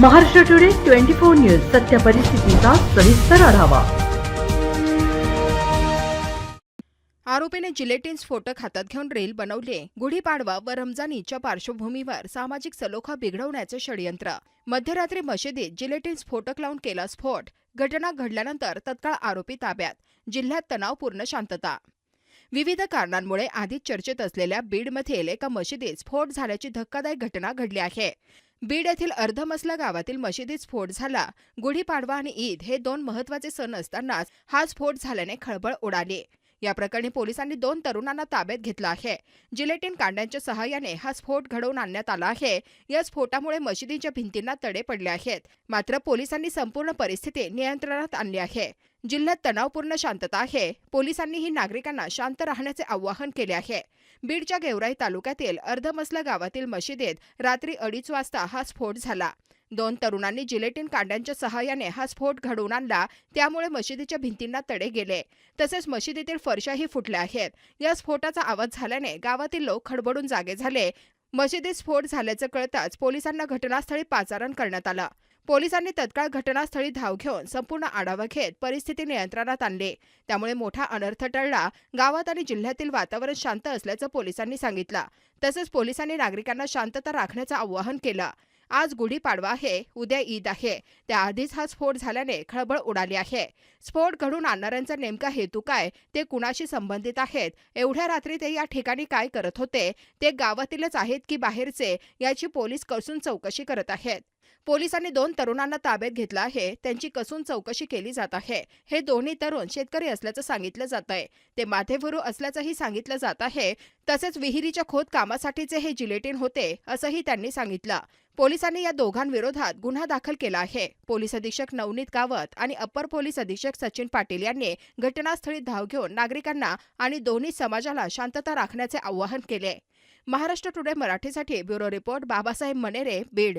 Maharashtra today twenty four news सत्य परिस्थितीचा सविस्तर आढावा. आरोपीने जिलेटिन स्फोटक हातात घेऊन रेल बनवले गुढीपाडवा व रमजानीच्या पार्श्वभूमीवर सामाजिक सलोखा बिघडवण्याचे षडयंत्र. मध्यरात्री मशिदीत जिलेटिन स्फोटक लावून केला स्फोट. घटना घडल्यानंतर तत्काळ आरोपी ताब्यात. जिल्ह्यात तणावपूर्ण शांतता. विविध कारणांमुळे आधीच चर्चेत असलेल्या बीडमधील एका मशिदीत स्फोट झाल्याची धक्कादायक घटना घडली आहे. बीड येथील अर्धमसला गावातील मशिदीत स्फोट झाला. गुढीपाडवा आणि ईद हे दोन महत्त्वाचे सण असतानाच हा स्फोट झाल्याने खळबळ उडाली. या प्रकरणी पोलिसांनी दोन तरुणांना ताब्यात घेतलं आहे. जिलेटिन कांड्यांच्या सहाय्याने हा स्फोट घडवून आणण्यात आला आहे. या स्फोटामुळे मशिदीच्या भिंतींना तडे पडले आहेत. मात्र पोलिसांनी संपूर्ण परिस्थिती नियंत्रणात आणली आहे. जिल्ह्यात तणावपूर्ण शांतता आहे. पोलिसांनीही नागरिकांना शांत राहण्याचे आवाहन केले आहे. बीडच्या गेवराई तालुक्यातील अर्धमसला गावातील मशिदीत रात्री अडीच वाजता हा स्फोट झाला. दोन तरुणांनी जिलेटिन कांड्यांच्या सहाय्याने हा स्फोट घडवून आणला. त्यामुळे मशिदीच्या भिंतींना तडे गेले. तसेच मशिदीतील फरशाही फुटल्या आहेत. या स्फोटाचा आवाज झाल्याने गावातील लोक खडबडून जागे झाले. मशिदीत स्फोट झाल्याचं कळताच पोलिसांना घटनास्थळी पाचारण करण्यात आलं. पोलिसांनी तत्काळ घटनास्थळी धाव घेऊन संपूर्ण आढावा घेत परिस्थिती नियंत्रणात आणली. त्यामुळे मोठा अनर्थ टळला. गावात आणि जिल्ह्यातील वातावरण शांत असल्याचं पोलिसांनी सांगितलं. तसंच पोलिसांनी नागरिकांना शांतता राखण्याचं आवाहन केलं. आज गुढीपाडवा आहे उद्या ईद आहे. त्याआधीच हा स्फोट झाल्याने खळबळ उडाली आहे. स्फोट घडून आणणाऱ्यांचा नेमका हेतू काय? ते कुणाशी संबंधित आहेत? एवढ्या रात्री ते या ठिकाणी काय करत होते? ते गावातीलच आहेत की बाहेरचे? याची पोलीस कसून चौकशी करत आहेत? पोलिसांनी दोन तरुणांना ताब्यात घेतलं आहे. त्यांची कसून चौकशी केली जात आहे. हे दोन्ही तरुण शेतकरी असल्याचं सांगितलं जात आहे. ते माथेफुरू असल्याचंही सांगितलं जात आहे. तसेच विहिरीच्या खोद कामासाठीचे हे जिलेटिन होते असंही त्यांनी सांगितलं. पोलिसांनी या दोघांविरोधात गुन्हा दाखल केला आहे. पोलीस अधीक्षक नवनीत कावत आणि अप्पर पोलीस अधीक्षक सचिन पाटील यांनी घटनास्थळी धाव घेऊन नागरिकांना आणि दोन्ही समाजाला शांतता राखण्याचे आवाहन केले. महाराष्ट्र टुडे मराठीसाठी ब्युरो रिपोर्ट बाबासाहेब मनेरे बीड.